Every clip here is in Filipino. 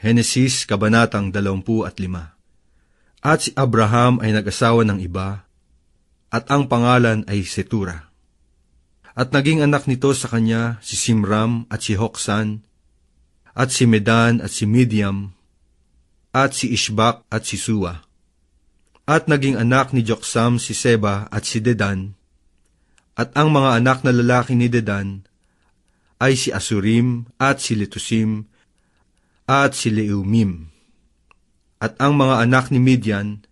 Henesis Kabanatang 25 At si Abraham ay nag-asawa ng iba, at ang pangalan ay Setura. At naging anak nito sa kanya si Simram at si Hoksan, at si Medan at si Midiam, at si Ishbak at si Suwa. At naging anak ni Joksam si Seba at si Dedan, at ang mga anak na lalaki ni Dedan ay si Asurim at si Letusim at si Leumim. At ang mga anak ni Midian,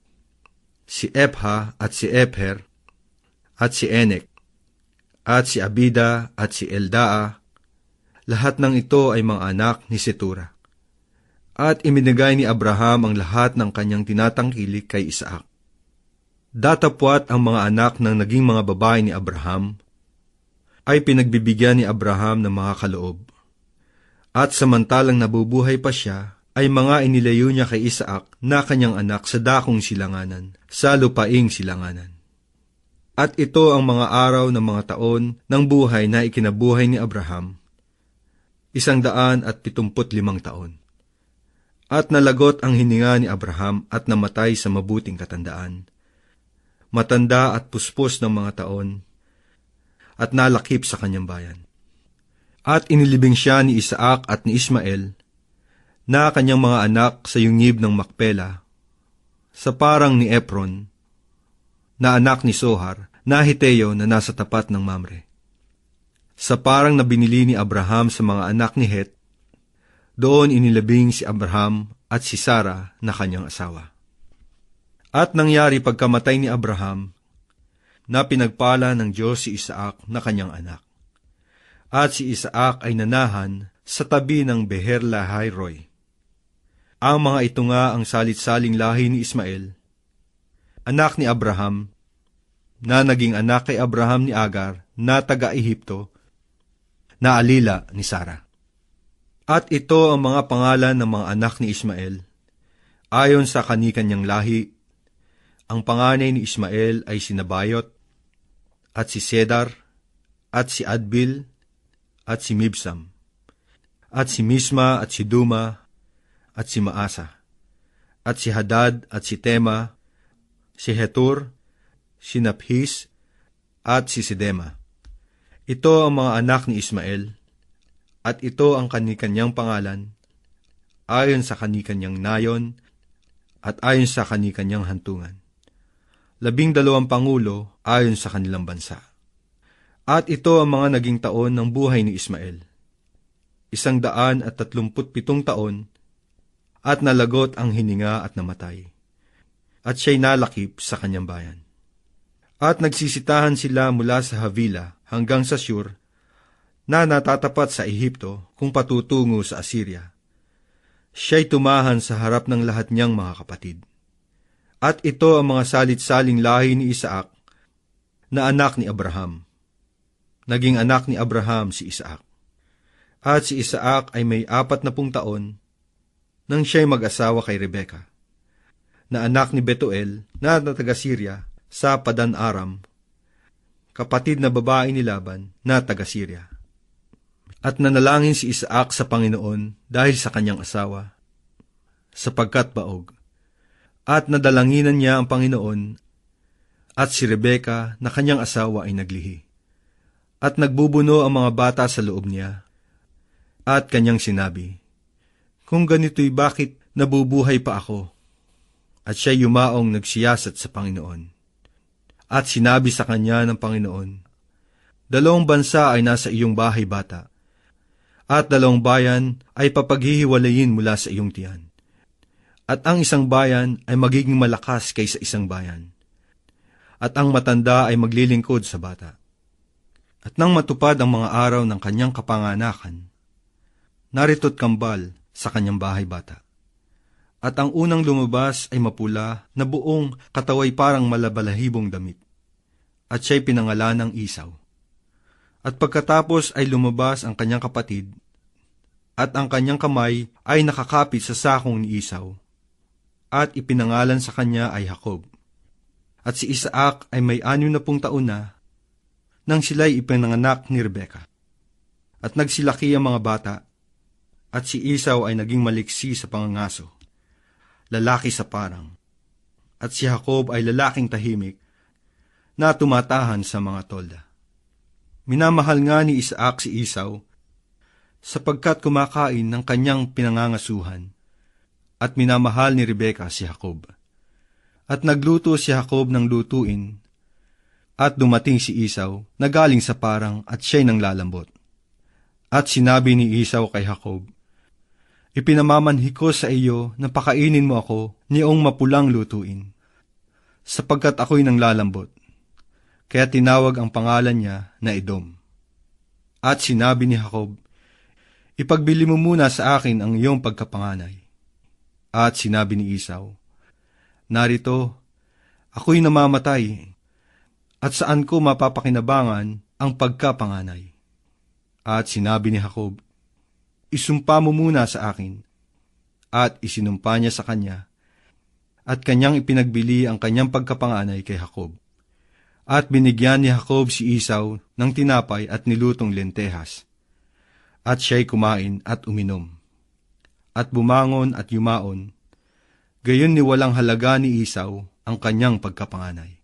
si Epha at si Epher, at si Enek, at si Abida at si Eldaa, lahat ng ito ay mga anak ni Setura. At iminigay ni Abraham ang lahat ng kanyang tinatangkilik kay Isaac. Datapwat ang mga anak ng naging mga babae ni Abraham ay pinagbibigyan ni Abraham ng mga kaloob. At samantalang nabubuhay pa siya, ay mga inilayo niya kay Isaac na kanyang anak sa dakong silanganan, sa lupaing silanganan. At ito ang mga araw ng mga taon ng buhay na ikinabuhay ni Abraham, isang daan at pitumput limang taon. At nalagot ang hininga ni Abraham at namatay sa mabuting katandaan. Matanda at puspos ng mga taon, at nalakip sa kanyang bayan. At inilibing siya ni Isaac at ni Ismael na kanyang mga anak sa yungib ng Makpela, sa parang ni Epron, na anak ni Sohar, na Hiteo na nasa tapat ng Mamre. Sa parang na binili ni Abraham sa mga anak ni Het, doon inilabing si Abraham at si Sara na kanyang asawa. At nangyari pagkamatay ni Abraham, na pinagpala ng Diyos si Isaac na kanyang anak. At si Isaac ay nanahan sa tabi ng Beher Lahai Ang mga ito nga ang salit-saling lahi ni Ismael, anak ni Abraham, na naging anak kay Abraham ni Agar na taga-Ehipto, na alila ni Sara. At ito ang mga pangalan ng mga anak ni Ismael, ayon sa kanikanyang lahi. Ang panganay ni Ismael ay sinabayot, at si Sedar, at si Adbil, at si Mibsam, at si Misma, at si Duma, at si Maasa, at si Hadad, at si Tema, si Hetur, si Naphis, at si Sidema. Ito ang mga anak ni Ismael, at ito ang kanikanyang pangalan, ayon sa kanikanyang nayon, at ayon sa kanikanyang hantungan labing dalawang pangulo ayon sa kanilang bansa. At ito ang mga naging taon ng buhay ni Ismael. Isang daan at tatlumput pitong taon, at nalagot ang hininga at namatay. At siya'y nalakip sa kanyang bayan. At nagsisitahan sila mula sa Havila hanggang sa Shur, na natatapat sa Ehipto kung patutungo sa Assyria. Siya'y tumahan sa harap ng lahat niyang mga kapatid. At ito ang mga salit-saling lahi ni Isaac na anak ni Abraham. Naging anak ni Abraham si Isaac. At si Isaac ay may apat na pung taon nang siya'y mag-asawa kay Rebeka, na anak ni Betuel na taga Syria sa Padan Aram, kapatid na babae ni Laban na taga Syria. At nanalangin si Isaac sa Panginoon dahil sa kanyang asawa, sapagkat baog at nadalanginan niya ang Panginoon at si Rebeka na kanyang asawa ay naglihi. At nagbubuno ang mga bata sa loob niya. At kanyang sinabi, Kung ganito'y bakit nabubuhay pa ako? At siya yumaong nagsiyasat sa Panginoon. At sinabi sa kanya ng Panginoon, Dalawang bansa ay nasa iyong bahay bata, at dalawang bayan ay papaghihiwalayin mula sa iyong tiyan at ang isang bayan ay magiging malakas kaysa isang bayan. At ang matanda ay maglilingkod sa bata. At nang matupad ang mga araw ng kanyang kapanganakan, narito't kambal sa kanyang bahay bata. At ang unang lumabas ay mapula na buong kataway parang malabalahibong damit. At siya'y pinangalan ng isaw. At pagkatapos ay lumabas ang kanyang kapatid, at ang kanyang kamay ay nakakapit sa sakong ni Isaw at ipinangalan sa kanya ay Jacob. At si Isaac ay may anim na pung taon na nang sila'y ipinanganak ni Rebeka. At nagsilaki ang mga bata, At si Isaw ay naging maliksi sa pangangaso, lalaki sa parang. At si Jacob ay lalaking tahimik na tumatahan sa mga tolda. Minamahal nga ni Isaac si Isaw sapagkat kumakain ng kanyang pinangangasuhan at minamahal ni Rebeka si Jacob. At nagluto si Jacob ng lutuin at dumating si Isaw na galing sa parang at siya'y nang lalambot. At sinabi ni Isaw kay Jacob, Ipinamamanhi ko sa iyo na pakainin mo ako niyong mapulang lutuin, sapagkat ako'y nang lalambot. Kaya tinawag ang pangalan niya na Edom. At sinabi ni Jacob, Ipagbili mo muna sa akin ang iyong pagkapanganay. At sinabi ni Isaw, Narito, ako'y namamatay, at saan ko mapapakinabangan ang pagkapanganay? At sinabi ni Jacob, Isumpa mo muna sa akin. At isinumpa niya sa kanya, at kanyang ipinagbili ang kanyang pagkapanganay kay Jacob. At binigyan ni Jacob si Isaw ng tinapay at nilutong lentehas. At siya'y kumain at uminom. At bumangon at yumaon, gayon ni walang halaga ni Isaw ang kanyang pagkapanganay.